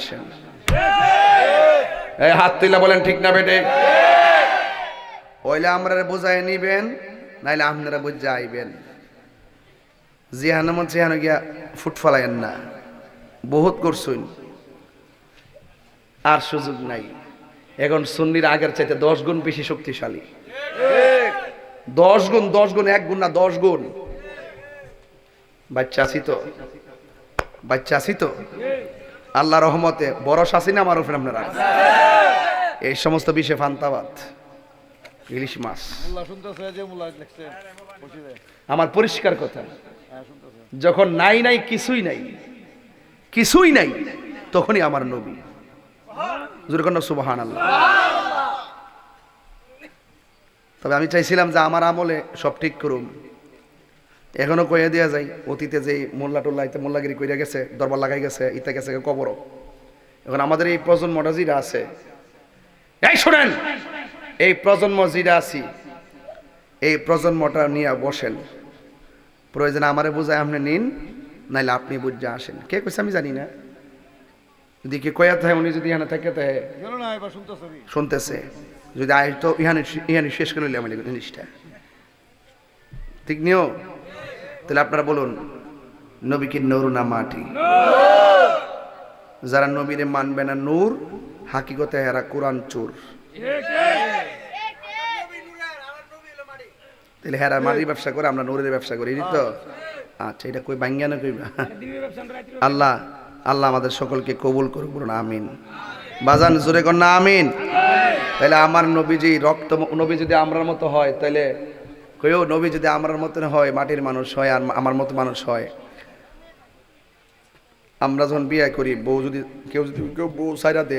আসেন এই হাত তুলে বলেন ঠিক না বেটে? ওইলে আমরা বোঝাই নিবেন নাইলে আপনারা বুঝে আইবেন। জিহানো মন জিহানো গিয়া ফুট ফলাইয়েন না। বহুত করছুন। আর সুযোগ নাই। এখন সুন্নির আগের চাইতে দশ গুণ বেশি শক্তিশালী। দশ গুণ দশ গুণ এক গুণ না দশ গুণ। বাচ্চা আছি তো? বাচ্চা আছি তো? আল্লাহ রহমতে বড় শাসি না আমার উপরে আপনারা এই সমস্ত বিষয়ে ফান্তাবাদ ইলিশ মাছ। আমার পরিষ্কার কথা হ্যাঁ যখন নাই নাই কিছুই নাই কিছুই নাই তখনই আমার নবী। জোরকন্ড সুবাহান আল্লাহ তবে আমি চাইছিলাম যে আমার আমলে সব ঠিক করুম এখনও কয়ে দেওয়া যায় অতীতে যে মোল্লা টোল্লা ইতে মোল্লাগিরি কইরা গেছে দরবার লাগাই গেছে ইতে গেছে কবরও। এখন আমাদের এই প্রজন্মটা যেটা আছে এই শোনেন এই প্রজন্ম যেটা আছি এই প্রজন্মটা নিয়ে বসেন। প্রয়োজনে আমারে বুঝায় আপনি নিন নাইলে আপনি বুঝে আসেন। কে কইছে আমি জানি না। যদি কে কয়া থাকে উনি যদি এখানে থাকে তাহে জানো না এবার শুনতেছে শুনতেছে। যদি আয় তো ইহানে ইহানে শেষ করে নিলাম জিনিসটা। ঠিক নিও তাহলে আপনারা বলুন, নবী কি নূর না মাটি? যারা নবীরে মানবে না নূর, হাকিকতে এরা কোরআন চোর। তাহলে হেরা মাটির ব্যবসা করে, আমরা নূরের ব্যবসা করি তো? আচ্ছা এটা কই বাঙ্গা না কইবা? আল্লাহ আল্লাহ আমাদের সকলকে কবুল করুক, বলুন আমিন। বাজান, জোরে কর না আমিন। তাহলে আমার নবীজি রক্ত, নবী যদি আমরার মতো হয়, তাহলে কেউ নবী যদি আমার মতন হয়, মাটির মানুষ হয়, আর আমার মতো মানুষ হয়, আমরা যখন বিয়ে করি, বউ যদি, কেউ যদি কেউ বউ সাইরা দে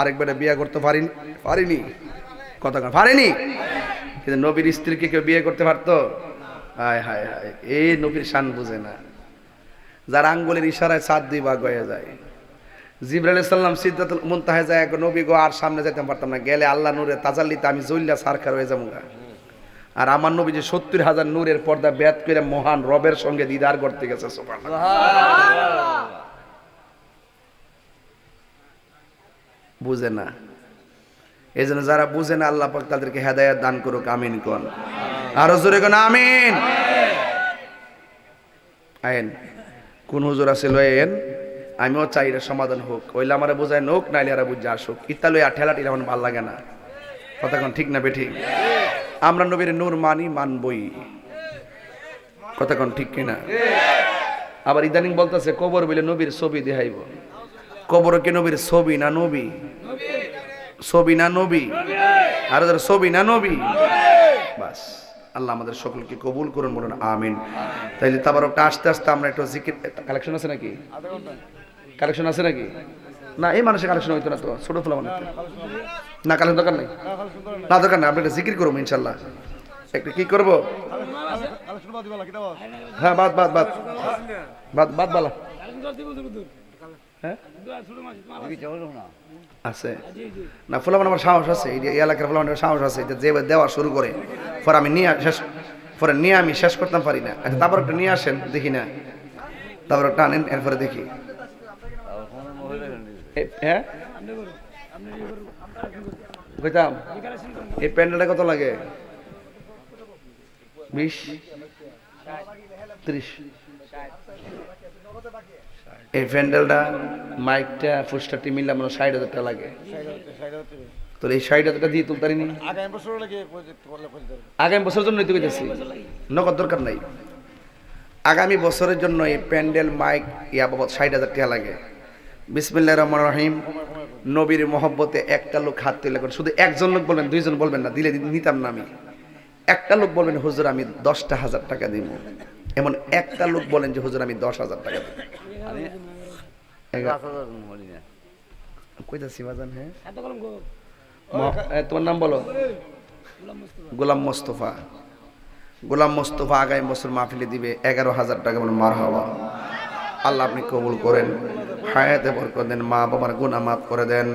আরেকবারে বিয়ে করতে পারিনি পারিনি? কথা পারিনি? কিন্তু নবীর স্ত্রীকে কেউ বিয়ে করতে পারতো? হায় হায় হায় এই নবীর শান বুঝে না। যার আঙ্গুলের ইশারায় সাত দুই ভাগ হয়ে যায়। জিব্রাইল সাল্লাম সিদ্ধাতুল মুনতাহে যায় নবী গো, আর সামনে যেতে পারতাম না। গেলে আল্লাহ নূরে তাজাল্লিতে আমি জল্লা সারখার হয়ে যাব গা। আর আমার নবী যে সত্তর হাজার নূরের পর্দা ব্যাত করে মহান রবের সঙ্গে দিদার করতে গেছে বুঝে না। এই জন্য যারা বুঝে না, আল্লাহ পাক তাদেরকে হেদায়াত দান করুক, আমিন কোন। আরও জোরে কোন, আমিন। আইন কোন হুজুর আছে লয়েন আমিও চাই এটা সমাধান হোক। ওইলে আমার বোঝায়, নোক, নাইলে আর বুঝে আসুক। ইত্তা লইয়া ঠেলাটি আমার ভালো লাগে না। কথা ঠিক না বেঠিক আমরা নবীর নূর মানি মানবই। কথা কোন ঠিক কিনা? আবার ইদানিং বলতেছে, কবর বলে নবীর ছবি দেখাইব। কবর কে নবীর ছবি না নবী? ছবি না নবী? আর ওদের ছবি না নবী? বাস, আল্লাহ আমাদের সকলকে কবুল করুন, বলুন, আমিন। তাইলে তাবারকটা আস্তে আস্তে আমরা একটু জিকির কালেকশন আছে নাকি? কালেকশন আছে নাকি? না, এই মানুষের কালেকশন হইতো না তো, ছোট ফোলা মানে না কালেকশন দরকার নেই? না, দরকার নেই আপনি একটা জিকির করব ইনশাল্লাহ। একটু কি করব? হ্যাঁ বাদ বাদ বাদ। বাদ বাদ বালা। হ্যাঁ? আছে। না ফুলামান আমার সাহস আছে এলাকার ফুলামানের সাহস আছে, যে দেওয়া শুরু করে, পরে আমি নিয়ে শেষ, পরে নিয়ে আমি শেষ করতাম পারি না। আচ্ছা তারপর একটা নিয়ে আসেন, দেখি না। তারপর একটা আনেন এরপরে দেখি। হ্যাঁ? এই প্যান্ডেলটা কত লাগে? বিশ ত্রিশ। এই প্যান্ডেলটা মাইকটা ফুস্টারটি মিললে আমার ষাট হাজার টাকা লাগে। তো এই ষাট হাজার টাকা দিয়ে করলে করতে আগামী বছরের জন্য নিতে কইতেছি নগদ দরকার নাই। আগামী বছরের জন্য এই প্যান্ডেল মাইক ইয়া বাবদ ষাট হাজার টাকা লাগে। বিসমিল্লাহ রহমান রহিম। নবীর মহব্বতে একটা লোক হাত তুলে করে শুধু একজন লোক বলবেন দুইজন বলবেন না দিলে নিতাম না আমি। একটা লোক বলবেন হুজুর আমি দশটা হাজার টাকা দিব। এমন একটা লোক বলেন যে হুজুর আমি দশ হাজার টাকা দিব। কইতাছি বাজান হ্যাঁ? তোমার নাম বলো? গোলাম মোস্তফা। গোলাম মোস্তফা আগামী বছর মাহফিলে দিবে এগারো হাজার টাকা বলে মার হওয়া। আল্লাহ আপনি কবুল করেন। হায়াতে বরকত দেন মা বাবার গুণা মাফ করে দেন।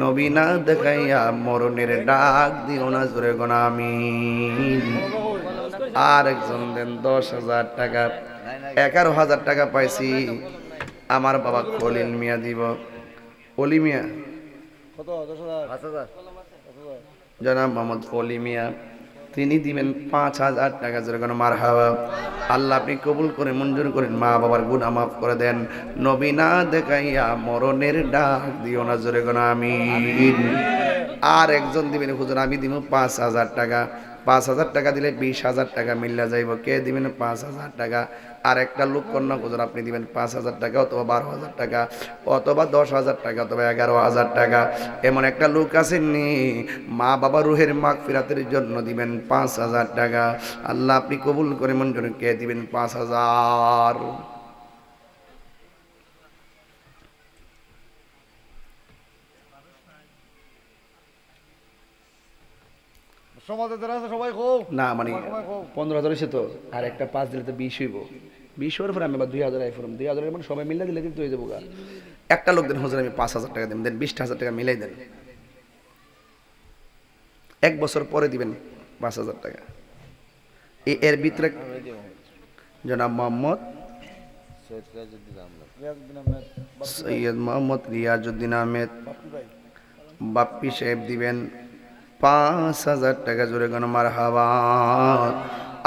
নবীনা দেখাইয়া মরণের ডাক দিও না জোরে গোনা আমিন। আর একজন দেন দশ হাজার টাকা এগারো হাজার টাকা পাইছি। আমার বাবা খলিল মিয়া দিব। অলি মিয়া? জনাব মোহাম্মদ অলি মিয়া। তিনি দিবেন পাঁচ হাজার টাকা যেরকম মার হাওয়া আল্লাহ আপনি কবুল করে, মঞ্জুর করেন মা বাবার গুণা মাফ করে দেন। নবী না দেখাইয়া মরণের ডাক দিও না জোরে কোনো আমি আর একজন দিবেন, হুজুর, আমি দিব পাঁচ হাজার টাকা। পাঁচ হাজার টাকা দিলে বিশ হাজার টাকা মিল্লা যাইব। কে দিবেন পাঁচ হাজার টাকা? আর একটা লোক কন্যা হুজুর আপনি দিবেন পাঁচ হাজার টাকা অথবা বারো হাজার টাকা অথবা দশ হাজার টাকা অথবা এগারো হাজার টাকা। এমন একটা লোক আসেননি মা বাবা রুহের মাগ ফিরাতের জন্য দিবেন পাঁচ হাজার টাকা। আল্লাহ আপনি কবুল করে মঞ্জুর কে দিবেন পাঁচ হাজার? সমাজে যারা আছে সবাই খুব না মানে পনেরো হাজার হয়েছে তো আর একটা পাঁচ দিলে তো বিশ হইব। বিশ হওয়ার পরে আমি আবার দুই হাজার আইফোন দুই হাজার মানে সবাই মিলে দিলে কিন্তু হয়ে যাব গা। একটা লোক দেন হুজুর আমি পাঁচ হাজার টাকা দেন দেন বিশটা হাজার টাকা মিলাই দেন। এক বছর পরে দিবেন পাঁচ হাজার টাকা। এর ভিতরে জনাব মোহাম্মদ সৈয়দ মোহাম্মদ রিয়াজউদ্দিন আহমেদ। বাপ্পি সাহেব দিবেন। পাঁচ হাজার টাকা জোরে গণ মার হাওয়া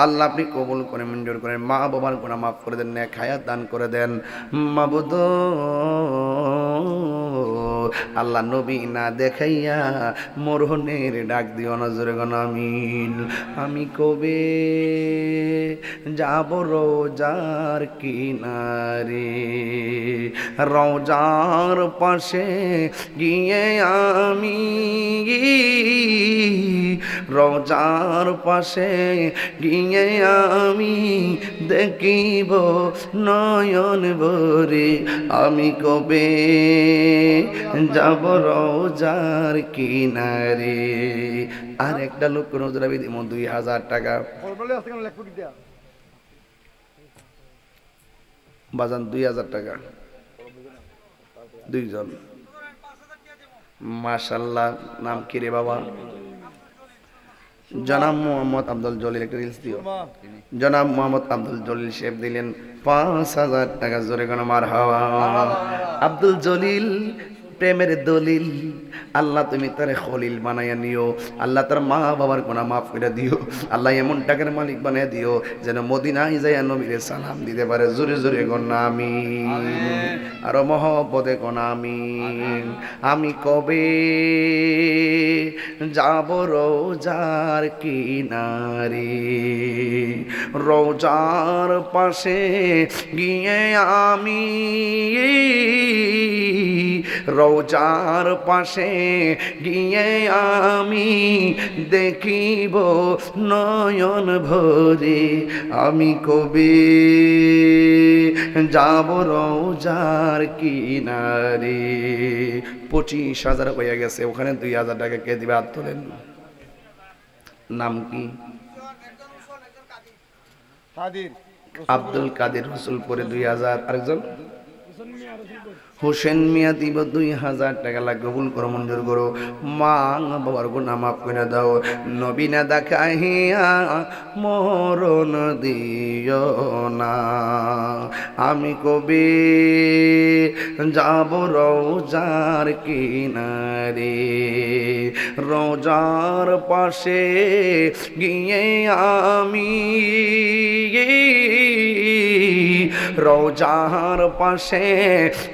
আল্লাহ আপনি কবুল করে মঞ্জুর করেন। মা বাবার গোনা মাফ করে দেন ন্যাক দান করে দেন। মাবুদ। আল্লাহ নবী না দেখাইয়া মোরহনের ডাক দিও না, জোরে গণ আমিন। আমি কবে যাব রোজার কিনারে? রোজার পাশে গিয়ে আমি রোজার পাশে গিয়ে আমি দেখিব নয়ন ভরে। আমি কবে যাব রোজার কিনারে। আর একটা লোক রোজার দিব দুই হাজার টাকা। বাজান দুই হাজার টাকা। দুইজন। মাশাল্লাহ নাম কি রে বাবা? জনাব মোহাম্মদ আব্দুল জলিল একটা রিলস দিও। জনাব মোহাম্মদ আব্দুল জলিল শেফ দিলেন পাঁচ হাজার টাকা জোরে কোন মার হাওয়া আব্দুল জলিল প্রেমের দলিল। আল্লাহ তুমি তারে খলিল বানাইয়া নিও। আল্লাহ তার মা বাবার কোনা মাফ করে দিও। আল্লাহ এমন টাকার মালিক বানিয়ে দিও যেন মদিনায় যাইয়া নবীরে সালাম দিতে পারে। জোরে জোরে গন্না আমি আরও মহব্বতে কোনা আমি আমি কবে যাব রোজার কিনারে? রোজার পাশে গিয়ে আমি রোজার পাশে গিয়ে আমি দেখিব নয়ন ভরে আমি কবে যাব রোজার কিনারে? পঁচিশ হাজার হয়ে গেছে, ওখানে দুই হাজার টাকা কে দিবে? হাত তোলেন। নাম কি? আব্দুল কাদের রসুলপুরে দুই হাজার আরেকজন। হোসেন মিয়া দিব দুই হাজার টাকা লাগবে। ভুল করো, মঞ্জুর করো। মা বাবার গুণা মাফ করে দাও। নবীনা দেখাইয়া মরণ দিও না। আমি কবে, যাব রোজার কিনারে। রোজার পাশে গিয়ে আমি রোজার পাশে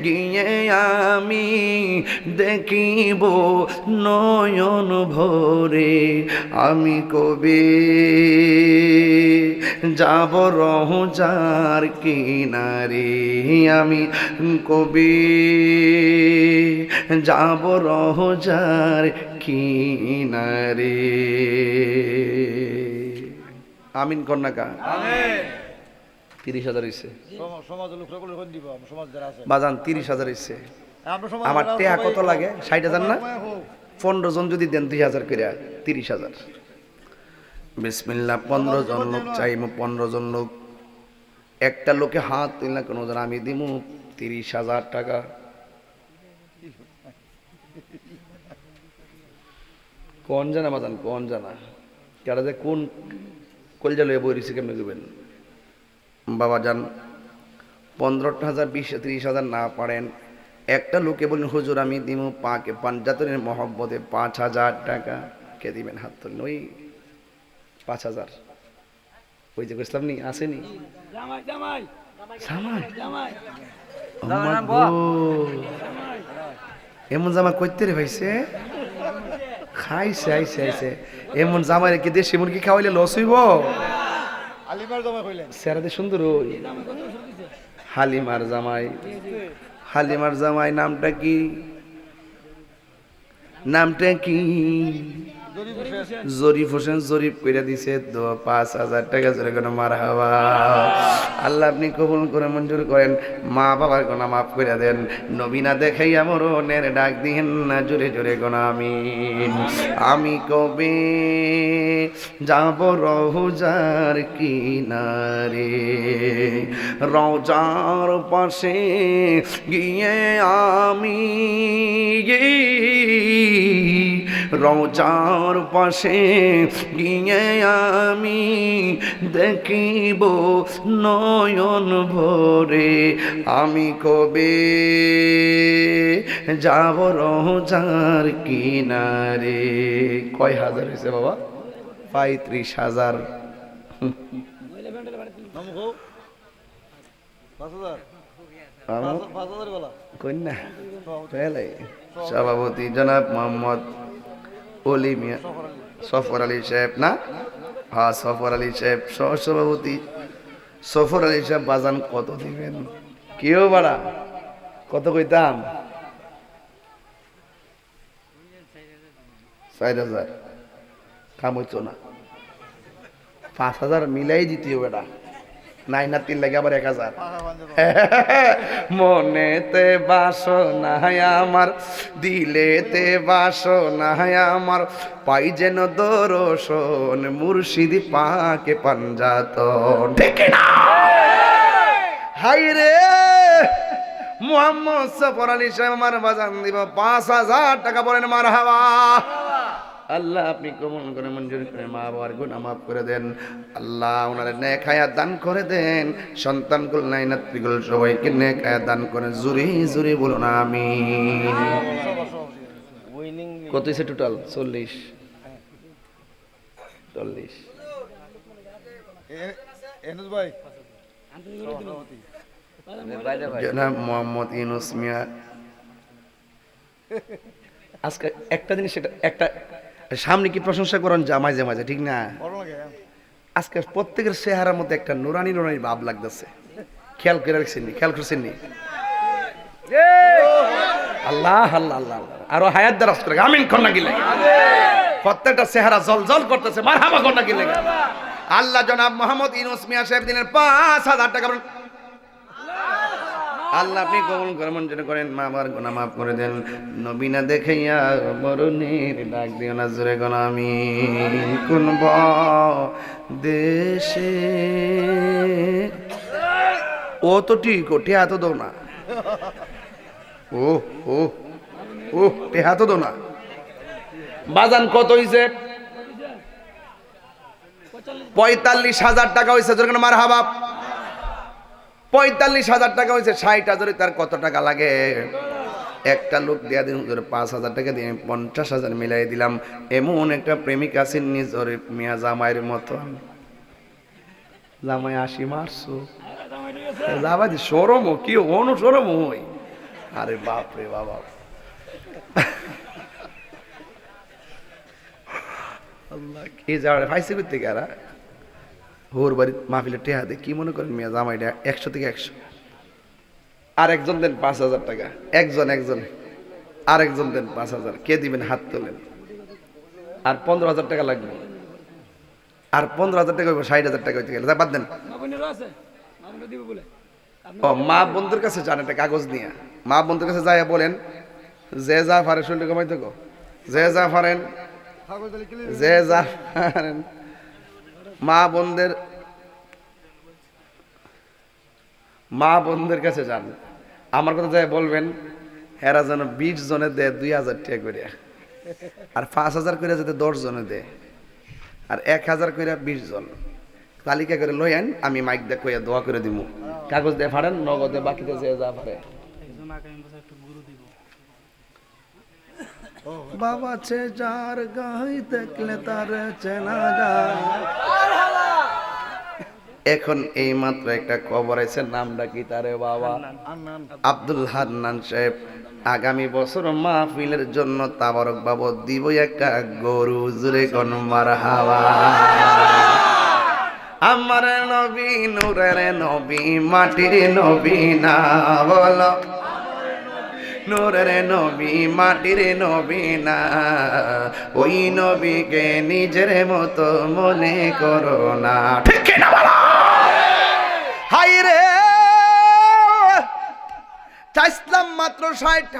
গিয়ে আমি দেখিব নয়ন ভরে। আমি কবে যাব রোজার কিনারে? আমি কবে যাব রোজার কিনারে? আমিন কন্যাকা। তিরিশ হাজার করে আছে। বাজান তিরিশ হাজার আমরা সমাজ আমার টেহা কত লাগে? ষাট হাজার না? পনেরো জন যদি দেন দুই হাজার করে তিরিশ হাজার। বিসমিল্লা পনেরো জন লোক চাইব পনেরো জন লোক। একটা লোকে হাত তুলনা কোনো জন আমি দিব তিরিশ হাজার টাকা। কোন জানা বাজান কোন জানা? কেডা যে কোন কলজা লয়ে বই রয়েছে কেমনে দেবেন বাবা যান পনেরোটা হাজার বিশ তিরিশ হাজার না পারেন। একটা লোকে বলেন হুজুর আমি দিব পাকে পাঞ্জাতনের মহব্বতে পাঁচ হাজার টাকা। কে দিবেন হাত তুলেন ওই পাঁচ হাজার। ওই যে ইসলাম নি আসেনি? জামাই জামাই। জামাই। এমন জামা করতে রে ভাইছে? খাইছে আইছে আইছে। এমন জামা রেখে দেশি মুরগি খাওয়াইলে লস হইব? সেরাতে সুন্দর ওই হালিমার জামাই। হালিমার জামাই নামটা কি? নামটা কি? জরিফ হোসেন জরিফ করে দিছে পাঁচ হাজার টাকা জোরে কোনো মার হাওয়া আল্লাহ আপনি কবুল করে মঞ্জুর করেন, মা বাবার গোনা মাফ করে দেন। নবীনা দেখাইয়া মরণের ডাক দিহেন না জোরে জোরে গোনা আমি আমি কবে যাব রহুজার কিনারে? রওজার পাশে গিয়ে আমি রওজার পাশে গিয়ে আমি দেখিব নয়ন ভরে। আমি কবে যাব রওজার কিনারে? কয় হাজার হয়েছে বাবা? পঁয়ত্রিশ হাজার। সভাপতি জনাব মোহাম্মদ অলি মিয়া। সফর আলী সাহেব, না? হ্যাঁ সফর আলী সাহেব সহ সভাপতি সফর আলী সাহেব বাজান কত দিবেন? কেউ বাড়া? কত কইতাম? চার হাজার। কাম হইতো না। পাঁচ হাজার মিলাই দিতে বেটা। নাই না তিন লাগে আবার এক হাজার। মনেতে বাসনায় আমার দিলেতে বাসনায় আমার। পাই যেন দর্শন মুর্শিদ পাকে পাঞ্জাত ডেকে না হাই রে! মোহাম্মদ সফর আলী সাহেব আমার বাজান দিব। পাঁচ হাজার টাকা বলেন মার হাওয়া আল্লাহ আপনি কমন করে মঞ্জুর করে মা বাবার গুণা মাফ করে দেন। আল্লাহ ওনার নেক হায়াত দান করে দেন। সন্তান সন্তানগুল নাই নাতৃগুল সবাইকে নেক হায়াত দান করে। জুরি জুরি বলুন আমি কত হয়েছে টোটাল চল্লিশ। চল্লিশ। এনুস ভাই। জনাব মোহাম্মদ ইউনুস মিয়া। আজকে একটা জিনিস সেটা একটা সামনে কি প্রশংসা করেন যা মাঝে মাঝে ঠিক না আজকে প্রত্যেকের চেহারার মধ্যে একটা নুরানি নুরানি ভাব লাগতেছে খেয়াল করে রাখছেন নি? খেয়াল করছেন নি আল্লাহ আল্লাহ আল্লাহ। আরও হায়াত দ্বারা করে আমিন কন্যা গিলে প্রত্যেকটা চেহারা জল জল করতেছে মার হামা কন্যা গিলে আল্লাহ জনাব মোহাম্মদ ইউনুস মিয়া সাহেব দিনের পাঁচ হাজার টাকা। আল্লাহ আপনি কবুল মঞ্জুর করেন, মা বাবার গোনা মাফ করে দেন। নবীনা দেখাইয়া মরণের ডাক দিও না, জোরে গোনা আমি কোন দেশে ও তো ঠিক, ও টেহা তো দো না। ও ও ও টেহা তো দো না। বাজান কত হইছে? পঁয়তাল্লিশ হাজার টাকা হয়েছে মার হাবাব পঁয়তাল্লিশ হাজার টাকা হয়েছে, ষাট হাজারে তার কত টাকা লাগে? একটা লোক দেয়া দিন, হুজুর পাঁচ হাজার টাকা দিয়ে পঞ্চাশ হাজার মিলাই দিলাম। এমন একটা প্রেমিক আছেন নিজর মিয়া জামাইয়ের মতন। জামাই আসি মারছো দি সরম কি অনু সরম হই আরে বাপ রে বাবা আল্লাহ, কি যাওয়ার ফাইসে করতে গেরা হোর বাড়ির মাহফিলে টেহা দে কি মনে করেন মিয়া জামাইটা একশো থেকে একশো? আর একজন দেন পাঁচ হাজার টাকা। একজন একজন। আর একজন দেন পাঁচ হাজার। কে দিবেন হাত তোলেন? আর পনেরো হাজার টাকা লাগবে। আর পনেরো হাজার টাকা হইবো ষাট হাজার টাকা হইতে গেলে। বাদ দেন। ও মা বন্ধুর কাছে যান একটা কাগজ নিয়ে। মা বন্ধুর কাছে যাইয়া বলেন যে যা পারে শরীরটা কমাই তো যে যা লিখলে যে যা পারেন মা বোনদের মা বোনদের কাছে যান। আমার কথা যাই বলবেন, এরা যেন বিশ জনে দেয় দুই হাজার টাকা করে। আর পাঁচ হাজার করে যাতে দশ জনে দেয়, আর এক হাজার করে বিশ জন। তালিকা করে লই আন আমি মাইক দিয়ে দোয়া করে দিব কাগজ দিয়ে ফাড়েন, নগদে বাকিতে যে যা পারে। বাবা ছে যার গাই দেখলে তার চেনা যায় এখন এই মাত্র একটা খবর আছে, নামটা কি তারে বাবা? আব্দুল হান্নান সাহেব, আগামী বছর মাহফিলের জন্য তাবারক বাবদ দিব একটা গরু জুড়ে কোন মার হাওয়া আমার নবী, নূরের নবী, মাটির নবী না বলো। নূরের নবী, মাটির নবী না। ওই নবীকে নিজের মতো মনে করো না। ঠিক হাই রে! চাইছিলাম মাত্র ষাট